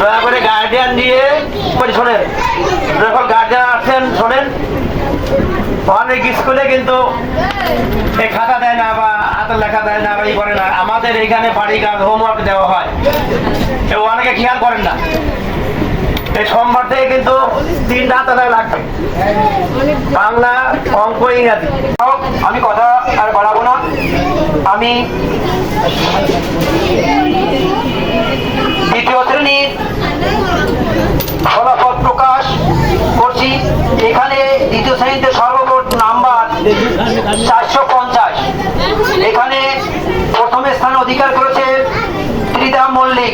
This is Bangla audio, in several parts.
দয়া করে গার্জিয়ান দিয়ে শোনেন। যখন গার্জিয়ান আসছেন শোনেন। অনেক স্কুলে কিন্তু এই খাতা দেয় না বা হাতের লেখা দেয় না বা ই করে না। আমাদের এখানে বাড়ি কাজ হোমওয়ার্ক দেওয়া হয়। কেউ অনেকে খেয়াল করেন না। এই সোমবার থেকে কিন্তু তিনটা হাতে লাগবে। বাংলা, অঙ্ক, ইংরাজি। আমি কথা আর বাড়াবো না। আমি প্রথম স্থান অধিকার করেছে ত্রিদা মল্লিক।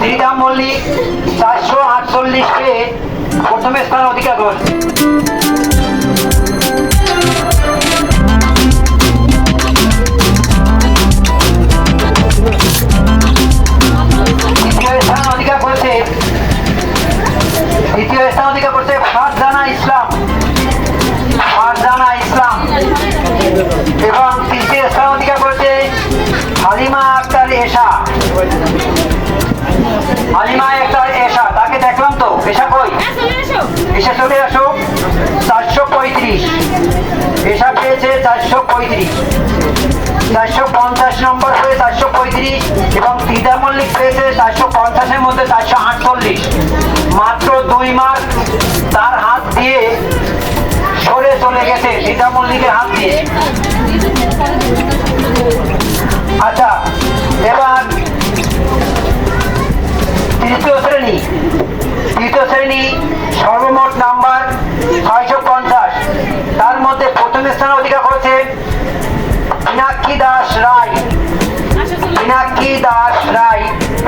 ত্রিদা মল্লিক চারশো আটচল্লিশ পেয়ে প্রথম স্থান অধিকার করেছে। দ্বিতীয় স্থান অধিকার এশা। হালিমা এশা তাকে দেখলাম তো। এশা কই? এসে চলে আসো। চারশো পঁয়ত্রিশ। পেয়েছে চারশো পঁয়ত্রিশ। চারশো পঞ্চাশ নম্বর হয়ে চারশো পঁয়ত্রিশ এবং দিদা মল্লিক পেয়েছে চারশো পঞ্চাশের মধ্যে চারশো আটচল্লিশ। মাত্র দুই মার্ক তার হাত দিয়ে সরে চলে গেছে। দিদা মল্লিকের হাত দিয়ে। আচ্ছা এবার তৃতীয় শ্রেণি তৃতীয় শ্রেণি সর্বমোট নাম্বার ছয়শো পঞ্চাশ। তার মধ্যে প্রথম স্থান অধিকার করেছে মীনাক্ষী দাস রায়। মীনাক্ষী দাস রায়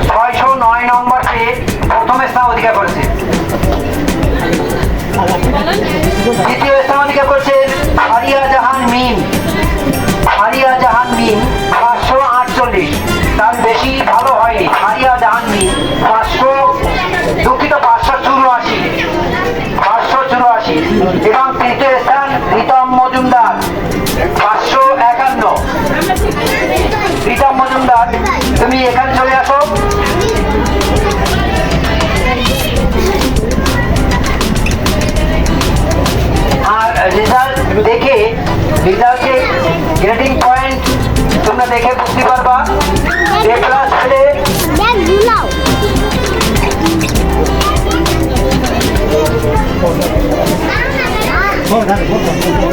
ছয়শো নয় নম্বর পেয়ে প্রথম স্থান অধিকার করেছে। মজুমদার তুমি এখানে চলে আসো। আর রেজাল্ট দেখে রেজাল্টে গ্রেডিং পয়েন্ট তোমরা দেখে বুঝতে পারবা। এ প্লাস পেলে এবার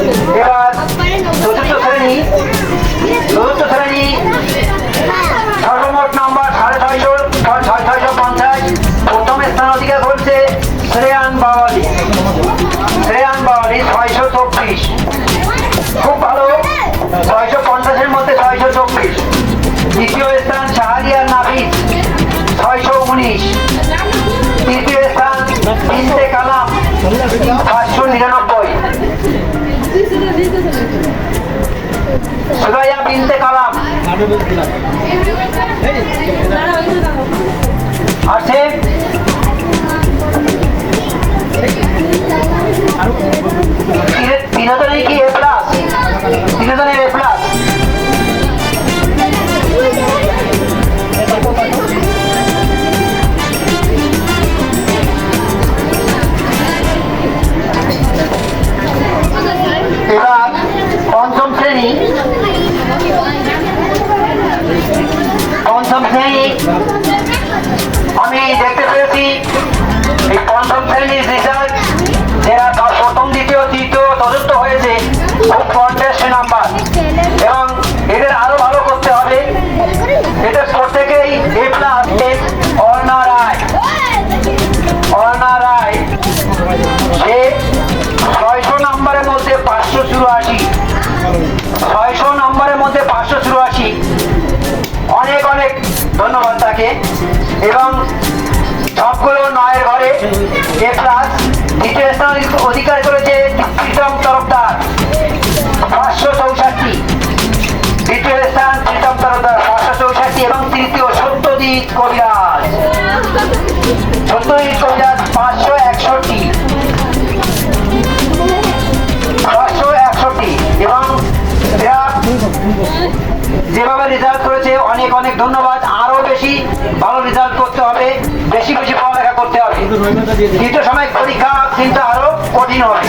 পাঁচশো নিরানব্বই। সুরাইয়া বিনতে কালাম। চুরাশি। ছয়শো নম্বরের মধ্যে পাঁচশো চুরাশি। অনেক অনেক ধন্যবাদ তাকে। এবং সবগুলো নয়ের ঘরে এ প্লাস দ্বিতীয় স্থান অধিকার করেছে প্রীতম তরফদার, পাঁচশো চৌষট্টি। দ্বিতীয় স্থান প্রীতম তরফদার, পাঁচশো চৌষট্টি এবং তৃতীয় সত্যজিৎ কবিরাজ। সত্যজিৎ যেভাবে রেজাল্ট করেছে, অনেক অনেক ধন্যবাদ। আরও বেশি ভালো রেজাল্ট করতে হবে, বেশি বেশি পড়ালেখা করতে হবে। দ্বিতীয় সময় পরীক্ষা কিন্তু আরও কঠিন হবে